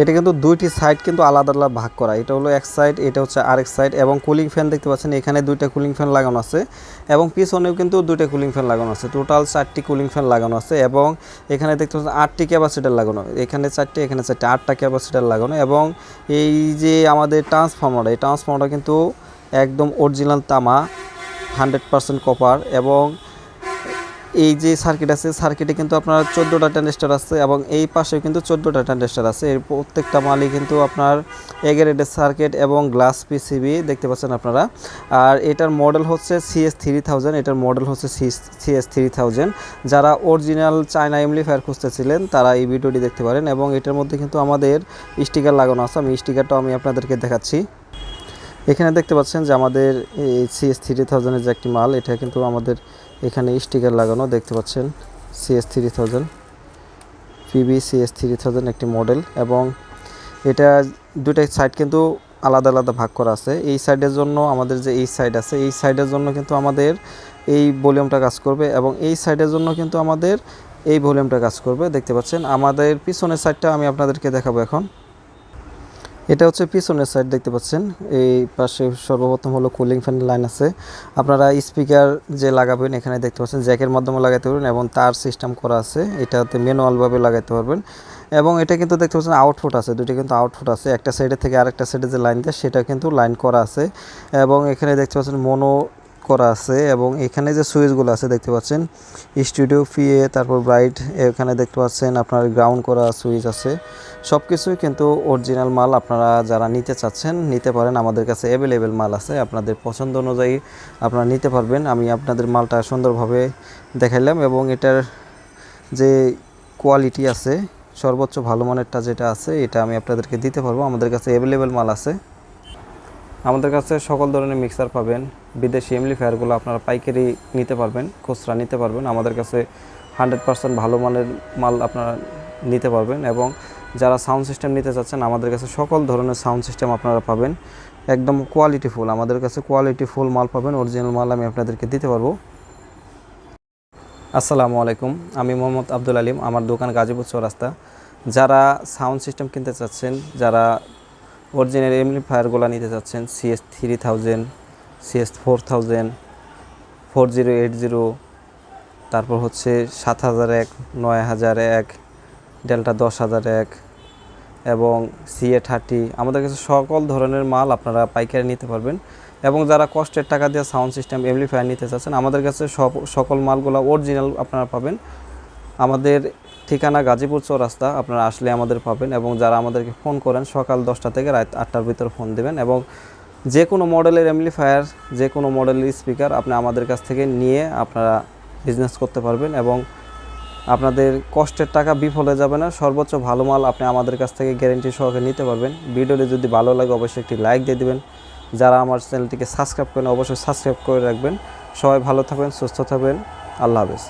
এটা কিন্তু দুইটি সাইড কিন্তু আলাদা আলাদা ভাগ করা। এটা হলো এক সাইড এটা হচ্ছে আরেক সাইড এবং কুলিং ফ্যান দেখতে পাচ্ছেন, এখানে দুইটা কুলিং ফ্যান লাগানো আছে এবং পিছনেও কিন্তু দুইটা কুলিং ফ্যান লাগানো আছে। টোটাল চারটি কুলিং ফ্যান লাগানো আছে এবং এখানে দেখতে পাচ্ছেন আটটি ক্যাপাসিটার লাগানো। এখানে চারটি এখানে চারটি, আটটা ক্যাপাসিটার লাগানো এবং এই যে আমাদের ট্রান্সফর্মার এই ট্রান্সফর্মারটা কিন্তু একদম অরিজিনাল তামা হান্ড্রেড পার্সেন্ট কপার এবং এই যে সার্কিট আছে সার্কিটে কিন্তু আপনার চোদ্দোটা ট্যান্ডেস্টার আছে এবং এই পাশেও কিন্তু চোদ্দোটা ট্যান্ডেস্টার আছে। এর প্রত্যেকটা মালই কিন্তু আপনার এগারেটের সার্কিট এবং গ্লাস পিসিবি দেখতে পাচ্ছেন আপনারা। আর এটার মডেল হচ্ছে সিএস থ্রি থাউজেন্ড এটার মডেল হচ্ছে সিএস থ্রি থাউজেন্ড যারা অরিজিনাল চায়না এমলিফায়ার খুঁজতেছিলেন, তারা এই ভিডিওটি দেখতে পারেন এবং এটার মধ্যে কিন্তু আমাদের স্টিকার লাগানো আছে। আমি স্টিকারটাও আমি আপনাদেরকে দেখাচ্ছি। এখানে দেখতে পাচ্ছেন যে আমাদের এই সিএস থ্রি থাউজেন্ডের যে একটি মাল, এটা কিন্তু আমাদের এখানে স্টিকার লাগানো দেখতে পাচ্ছেন। CS three thousand PB CS three thousand একটি মডেল এবং এটা দুটাই সাইড কিন্তু আলাদা আলাদা ভাগ করা আছে। এই সাইডের জন্য আমাদের যে এই সাইড আছে, এই সাইডের জন্য কিন্তু আমাদের এই ভলিউমটা কাজ করবে এবং এই সাইডের জন্য কিন্তু আমাদের এই ভলিউমটা কাজ করবে। দেখতে পাচ্ছেন, আমাদের পিছনের সাইডটা আমি আপনাদেরকে দেখাবো এখন। এটা হচ্ছে পিছনের সাইড দেখতে পাচ্ছেন। এই পাশে সর্বপ্রথম হলো কুলিং ফ্যান লাইন আছে। আপনারা স্পিকার যে লাগাবেন, এখানে দেখতে পাচ্ছেন জ্যাকের মাধ্যমে লাগাতে পারবেন এবং তার সিস্টেম করা আছে। এটাতে ম্যানুয়ালভাবে লাগাতে পারবেন। এবং এটা কিন্তু দেখতে পাচ্ছেন আউটফুট আছে দুটি কিন্তু আউটফুট আছে। একটা সাইডে থেকে আরেকটা সাইডে যে লাইন দেয়, সেটা কিন্তু লাইন করা আছে। এবং এখানে দেখতে পাচ্ছেন মনো করা আছে এবং এখানে যে সুইচগুলো আছে দেখতে পাচ্ছেন, স্টুডিও পিএ তারপর ব্রাইট এখানে দেখতে পাচ্ছেন আপনার গ্রাউন্ড করা সুইচ আছে। সব কিছুই কিন্তু অরিজিনাল মাল আপনারা যারা নিতে চাচ্ছেন, নিতে পারেন। আমাদের কাছে অ্যাভেলেবেল মাল আছে, আপনাদের পছন্দ অনুযায়ী আপনারা নিতে পারবেন। আমি আপনাদের মালটা সুন্দরভাবে দেখাইলাম এবং এটার যে কোয়ালিটি আছে, সর্বোচ্চ ভালো মানেরটা যেটা আছে, এটা আমি আপনাদেরকে দিতে পারব। আমাদের কাছে অ্যাভেলেবেল মাল আছে। আমাদের কাছে সকল ধরনের মিক্সার পাবেন। বিদেশি এমলিফায়ারগুলো আপনারা পাইকারি নিতে পারবেন, খুচরা নিতে পারবেন। আমাদের কাছে হান্ড্রেড পার্সেন্ট ভালো মানের মাল আপনারা নিতে পারবেন এবং যারা সাউন্ড সিস্টেম নিতে চাচ্ছেন, আমাদের কাছে সকল ধরনের সাউন্ড সিস্টেম আপনারা পাবেন। একদম কোয়ালিটি ফুল আমাদের কাছে কোয়ালিটি ফুল মাল পাবেন। অরিজিনাল মাল আমি আপনাদেরকে দিতে পারব। আসসালামু আলাইকুম, আমি মোহাম্মদ আব্দুল আলিম, আমার দোকান গাজীপুর চৌরাস্তা। যারা সাউন্ড সিস্টেম কিনতে চাচ্ছেন, যারা অরিজিনাল এমপ্লিফায়ারগুলো নিতে চাচ্ছেন CS three thousand CS four thousand four zero eight zero তারপর হচ্ছে সাত হাজার এক, নয় হাজার এক ডেল্টা দশ হাজার এক এবং সিএ থার্টি আমাদের কাছে সকল ধরনের মাল আপনারা পাইকারি নিতে পারবেন এবং যারা কষ্টের টাকা দিয়ে সাউন্ড সিস্টেম এমপ্লিফায়ার নিতে চাচ্ছেন, আমাদের কাছে সকল মালগুলো অরিজিনাল আপনারা পাবেন। আমাদের ঠিকানা গাজীপুর চৌরাস্তা, আপনারা আসলে আমাদের পাবেন এবং যারা আমাদেরকে ফোন করেন সকাল দশটা থেকে রাত আটটার ভিতর ফোন দেবেন এবং যে কোনো মডেলের এমপ্লিফায়ার যে কোনো মডেলের স্পিকার আপনি আমাদের কাছ থেকে নিয়ে আপনারা বিজনেস করতে পারবেন এবং আপনাদের কষ্টের টাকা বিফল যাবে না। সর্বোচ্চ ভালো মাল আপনি আমাদের কাছ থেকে গ্যারেন্টি সহকারে নিতে পারবেন। ভিডিওটি যদি ভালো লাগে অবশ্যই একটি লাইক দিয়ে দিবেন। যারা আমার চ্যানেলটিকে সাবস্ক্রাইব করেন অবশ্যই সাবস্ক্রাইব করে রাখবেন। সবাই ভালো থাকবেন, সুস্থ থাকবেন। আল্লাহ হাফেজ।